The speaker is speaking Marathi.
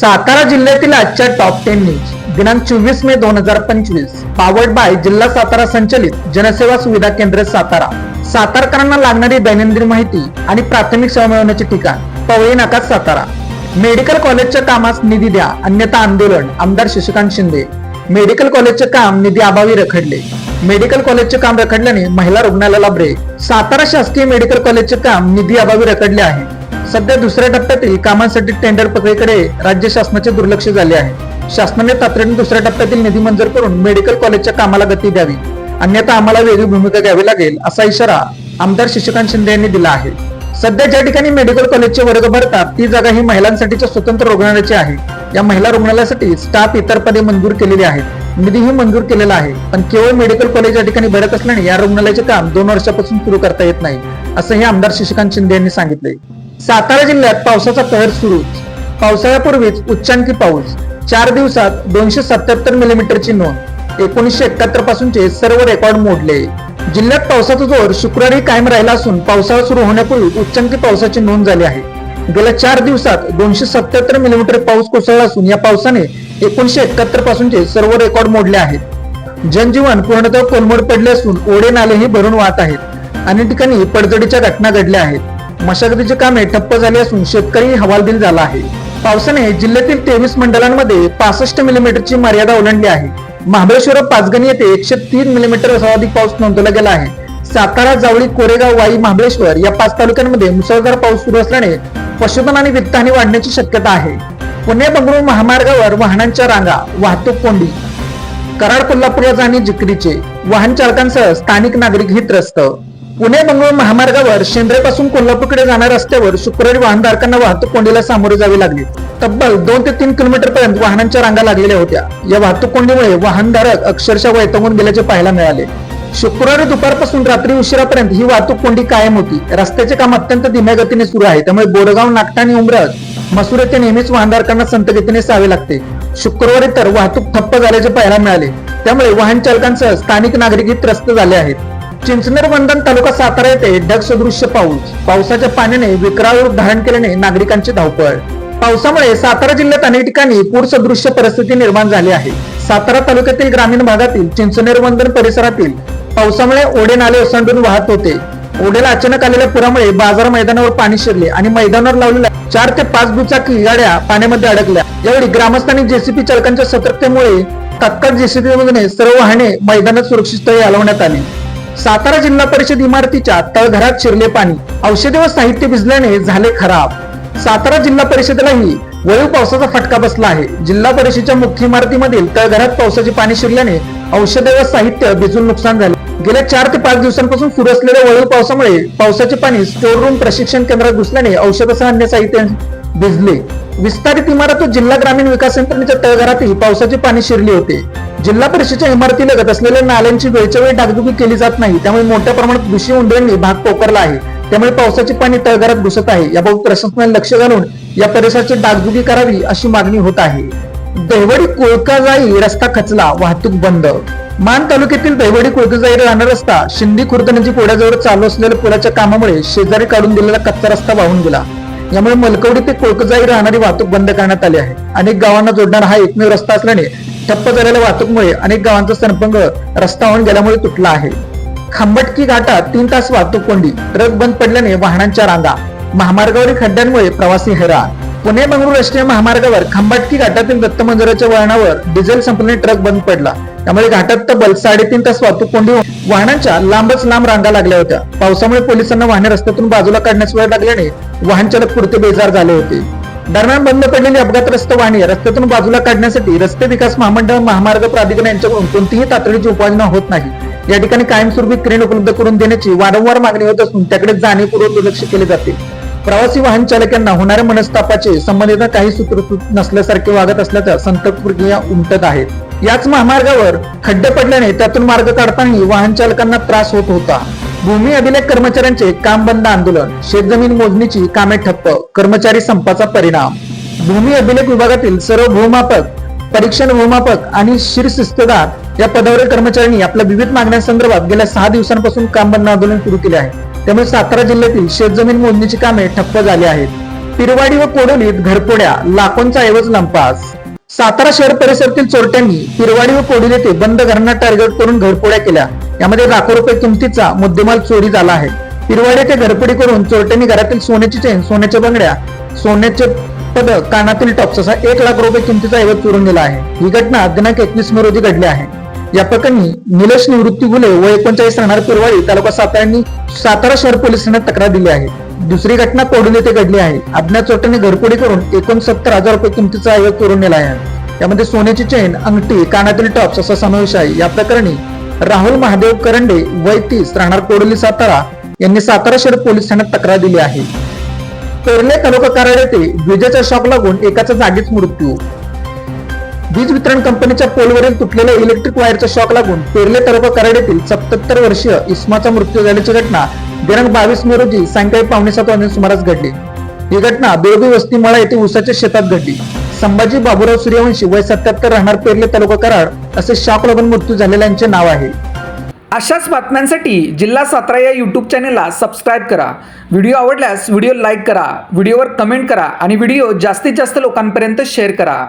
सातारा जिल्ह्यातील आजच्या टॉप टेन न्यूज दिनांक चोवीस मे दोन हजार पंचवीस. पावर्ड बाय जिल्हा सातारा संचलित जनसेवा सुविधा केंद्र सातारा. सातारकरांना लागणारी दैनंदिन माहिती आणि प्राथमिक सेवा मिळवण्याचे ठिकाण पवई नाका सातारा. मेडिकल कॉलेजच्या कामास निधी द्या अन्यथा आंदोलन आमदार शशिकांत शिंदे. मेडिकल कॉलेजचे काम निधी अभावी रखडले. मेडिकल कॉलेजचे काम रखडल्याने महिला रुग्णालयाला ब्रेक सातारा शासकीय मेडिकल कॉलेजचे काम निधी अभावी रखडले आहे. सध्या दुसऱ्या टप्प्यातील कामांसाठी टेंडर प्रक्रियेकडे राज्य शासनाचे दुर्लक्ष झाले आहे. शासनाने तातडीने दुसऱ्या टप्प्यातील निधी मंजूर करून मेडिकल कॉलेजच्या कामाला गती द्यावी. अन्यथा आम्हाला वेगळी भूमिका घ्यावी लागेल असा इशारा आमदार शशिकांत शिंदे यांनी दिला आहे. सध्या ज्या ठिकाणी मेडिकल कॉलेजचे वर्ग भरतात ती जागा ही महिलांसाठीच्या स्वतंत्र रुग्णालयाची आहे. या महिला रुग्णालयासाठी स्टाफ इतर पदे मंजूर केलेली आहेत. निधीही मंजूर केलेला आहे. पण केवळ मेडिकल कॉलेज या ठिकाणी भरत असल्याने या रुग्णालयाचे काम दोन वर्षापासून सुरू करता येत नाही असंही आमदार शशिकांत शिंदे यांनी सांगितले सातारा जिल्ह्यात पावसाचा कहर सुरूच पावसाळ्यापूर्वीच उच्चांकी पाऊस. चार दिवसात दोनशे सत्याहत्तर मिलीमीटरची नोंद. एकोणीसशे एकाहत्तर पासूनचे सर्व रेकॉर्ड मोडले. जिल्ह्यात पावसाचा जोर शुक्रवारी कायम राहिला असून पावसाळा सुरू होण्यापूर्वी उच्चांकी पावसाची नोंद झाली आहे. गेल्या चार दिवसात दोनशे सत्याहत्तर मिलीमीटर पाऊस कोसळला असून या पावसाने एकोणीशे एकाहत्तर पासूनचे सर्व रेकॉर्ड मोडले आहेत. जनजीवन पूर्णतः कोलमड पडले असून ओढे नालेही भरून वाहत आहेत. अनेक ठिकाणी पडझडीच्या घटना घडल्या आहेत. मशागतीची कामे ठप्प झाली असून शेतकरी हवालदिल झाला आहे. पावसाने जिल्ह्यातील तेवीस मंडळांमध्ये पासष्ट मिलीमीटरची मर्यादा ओलांडली आहे. महाबळेश्वर पाचगणी येथे एकशे तीन मिलीमीटर सर्वाधिक पाऊस नोंदवला गेला आहे. सातारा जावळी कोरेगाव वाई महाबळेश्वर या पाच तालुक्यांमध्ये मुसळधार पाऊस सुरू असल्याने पशुधन आणि वित्तहानी वाढण्याची शक्यता आहे. पुणे बंगळुरू महामार्गावर वाहनांच्या रांगा वाहतूक कोंडी. कराड कोल्हापूरला जाणे जिकरीचे वाहन चालकांसह स्थानिक नागरिक ही त्रस्त पुणे बंगळूर महामार्गावर शेंद्रेपासून कोल्हापूरकडे जाणाऱ्या रस्त्यावर शुक्रवारी वाहनधारकांना वाहतूक कोंडीला सामोरे जावे लागले. तब्बल दोन ते तीन किलोमीटर पर्यंत वाहनांच्या रांगा लागलेल्या होत्या. या वाहतूक कोंडीमुळे वाहनधारक अक्षरशः वैतागून गेल्याचे पाहायला मिळाले. शुक्रवारी दुपारपासून रात्री उशिरापर्यंत ही वाहतूक कोंडी कायम होती. रस्त्याचे काम अत्यंत धीम्या गतीने सुरू आहे. त्यामुळे बोरगाव नागटा आणि उमरत मसूर येथे नेहमीच वाहनधारकांना संत गतीने जावे लागते. शुक्रवारी तर वाहतूक ठप्प झाल्याचे पाहायला मिळाले. त्यामुळे वाहन चालकांसह स्थानिक नागरिकही त्रस्त झाले आहेत. चिंचनेर वंदन तालुका सातारा येथे ढग सदृश्य पाऊस. पावसाच्या पाण्याने विक्राळ रूप धारण केल्याने नागरिकांची धावपळ. पावसामुळे सातारा जिल्ह्यात अनेक ठिकाणी पूर सदृश्य परिस्थिती निर्माण झाली आहे. सातारा तालुक्यातील ग्रामीण भागातील चिंचनेर वंदन परिसरातील पावसामुळे ओढे नाले ओसंडून वाहत होते. ओढेला अचानक आलेल्या पुरामुळे बाजार मैदानावर पाणी शिरले आणि मैदानावर लावलेल्या चार ते पाच दुचाकी गाड्या पाण्यामध्ये अडकल्या. यावेळी ग्रामस्थांनी जेसीबी चालकांच्या सतर्कतेमुळे तत्काळ जेसीपी मधून सर्व वाहने मैदानात सुरक्षित स्थळी हलवण्यात आली. सातारा जिल्हा परिषद इमारतीच्या तळघरात शिरले पाणी. औषधे व साहित्य भिजल्याने झाले खराब. सातारा जिल्हा परिषदेलाही वळीव पावसाचा फटका बसला आहे. जिल्हा परिषदेच्या मुख्य इमारतीमधील तळघरात पावसाचे पाणी शिरल्याने औषधे व साहित्य भिजून नुकसान झाले. गेल्या चार ते पाच दिवसांपासून सुरू असलेल्या वळीव पावसामुळे पावसाचे पाणी स्टोर रूम प्रशिक्षण केंद्रात घुसल्याने औषधासह अन्य साहित्य भिजले. विस्तारित इमारत जिल्हा ग्रामीण विकास यंत्रणेच्या तळघरातही पावसाचे पाणी शिरले होते. जिल्हा परिषदेच्या इमारतीलगत असलेल्या नाल्यांची वेळच्या वेळी डागडुगी केली जात नाही. त्यामुळे मोठ्या प्रमाणात दुशी उंदरांनी भाग पोकरला आहे. त्यामुळे पावसाचे पाणी तळघरात घुसत आहे. याबाबत प्रशासनाने लक्ष घालून या परिसराची डागडुगी करावी अशी मागणी होत आहे. दहिवडी कोळकाजाई रस्ता खचला वाहतूक बंद. मान तालुक्यातील दहिवडी कोळकाजाई राहणार रस्ता शिंदी खुर्द नदी पोड्याजवळ चालू असलेल्या पुलाच्या कामामुळे शेजारी काढून दिलेला कच्चा रस्ता वाहून गेला. यामुळे मलकवडी ते कोळकजाई राहणारी वाहतूक बंद करण्यात आली आहे. अनेक गावांना जोडणारा हा एकमेव रस्ता असल्याने ठप्प झालेल्या वाहतूकमुळे अनेक गावांचा संपर्क रस्ता गेल्यामुळे तुटला आहे. खांबटकी घाटात तीन तास वाहतूक कोंडी ट्रक बंद पडल्याने वाहनांच्या रांगा महामार्गावरील खड्ड्यांमुळे प्रवासी हैराण. पुणे बंगळुरू राष्ट्रीय महामार्गावर खंबाटकी घाटातील दत्त मंदिराच्या वळणावर डिझेल संपल्याने ट्रक बंद पडला. त्यामुळे घाटात तब्बल साडेतीन तास वाहतूक कोंडी वाहनांच्या लांबच लांब रांगा लागल्या होत्या. पावसामुळे पोलिसांना वाहने रस्त्यातून बाजूला काढण्यास वेळ लागल्याने वाहन चालक पुरते बेजार झाले होते. दरम्यान बंद पडलेली अपघातग्रस्त वाहने रस्त्यातून बाजूला काढण्यासाठी रस्ते विकास महामंडळ महामार्ग प्राधिकरण यांच्याकडून कोणतीही तातडीची उपाययोजना होत नाही. या ठिकाणी कायमस्वरूपी क्रेन उपलब्ध करून देण्याची वारंवार मागणी होत असून त्याकडे जाणीवपूर्वक दुर्लक्ष केले जाते. प्रवासी वाहन चालकांना होणाऱ्या मनस्तापाचे संबंधित काही सूत्र नसल्यासारखे वागत असल्याच्या संतप्त प्रक्रिया उमटत आहेत याच महामार्गावर खड्डे पडल्याने त्यातून मार्ग काढतानाही वाहन चालकांना त्रास होत होता. भूमी अभिलेख कर्मचाऱ्यांचे काम बंद आंदोलन शेतजमीन मोजणीची कामे ठप्प कर्मचारी संपाचा परिणाम. भूमी अभिलेख विभागातील सर्व भूमापक परीक्षण भूमापक आणि शिरशिस्तदार या पदावरील कर्मचाऱ्यांनी आपल्या विविध मागण्यांसंदर्भात गेल्या सहा दिवसांपासून काम बंद आंदोलन सुरू केले आहे. त्यामुळे सातारा जिल्ह्यातील शेतजमीन मोजणीची कामे ठप्प झाली आहेत. पिरवाडी व कोडोलीत घरपोड्या लाखोंचा ऐवज लंपास. सातारा शहर परिसरातील चोरट्यांनी पिरवाडी व कोडील येथे बंद घरांना टार्गेट करून घरपोड्या केल्या. यामध्ये लाखो रुपये किमतीचा मुद्देमाल चोरी झाला आहे. पिरवाडी येथे घरपोडी करून चोरट्यांनी घरातील सोन्याची चेन सोन्याच्या बंगड्या सोन्याचे पदक कानातील टॉप्स असा एक लाख रुपये किमतीचा ऐवज चोरून गेला आहे. ही घटना दिनांक एकवीस मे रोजी घडली आहे. या प्रकरणी निलेश निवृत्ती गुले व एकोणचाळीस राहणार पिरवाडी तालुका सातारा सातारा शहर पोलिसांना तक्रार दिली आहे. दुसरी घटना कोडोली येथे घडली आहे. अज्ञात चोरट्याने घरपोडी करून एकोणसत्तर हजार रुपये किमतीचा आयोग करून नेला आहे. यामध्ये सोन्याची चेन अंगठी कानातील टॉप्स असा समावेश आहे. या प्रकरणी राहुल महादेव करंडे वय तीस राहणार कोडोली सातारा यांनी सातारा शहर पोलीस ठाण्यात तक्रार दिली आहे. पेरले तालुका कार्यालय येथे विजेचा शॉक लागून एकाचा जागीच मृत्यू. वीज वितरण कंपनीच्या पोलवरील तुटलेल्या इलेक्ट्रिक वायरचा शॉक लागून पेरले तालुका कराड येथील सत्याहत्तर वर्षीय इस्माचा मृत्यू झाल्याची घटना दिनांक बावीस मे रोजी सायंकाळी पावणे सात वाजता सुमारास घडली. ही घटना बेळगी वस्ती मळा येथे उसाच्या शेतात घडली. संभाजी बाबूराव सूर्यवंशी वय सत्याहत्तर राहणार पेरले तालुका कराड असे शॉक लागून मृत्यू झालेल्यांचे नाव आहे. अशाच बातम्यांसाठी जिल्हा सातारा या यूट्यूब चॅनेलला सबस्क्राईब करा. व्हिडिओ आवडल्यास व्हिडिओ लाईक करा व्हिडिओवर कमेंट करा आणि व्हिडिओ जास्तीत जास्त लोकांपर्यंत शेअर करा.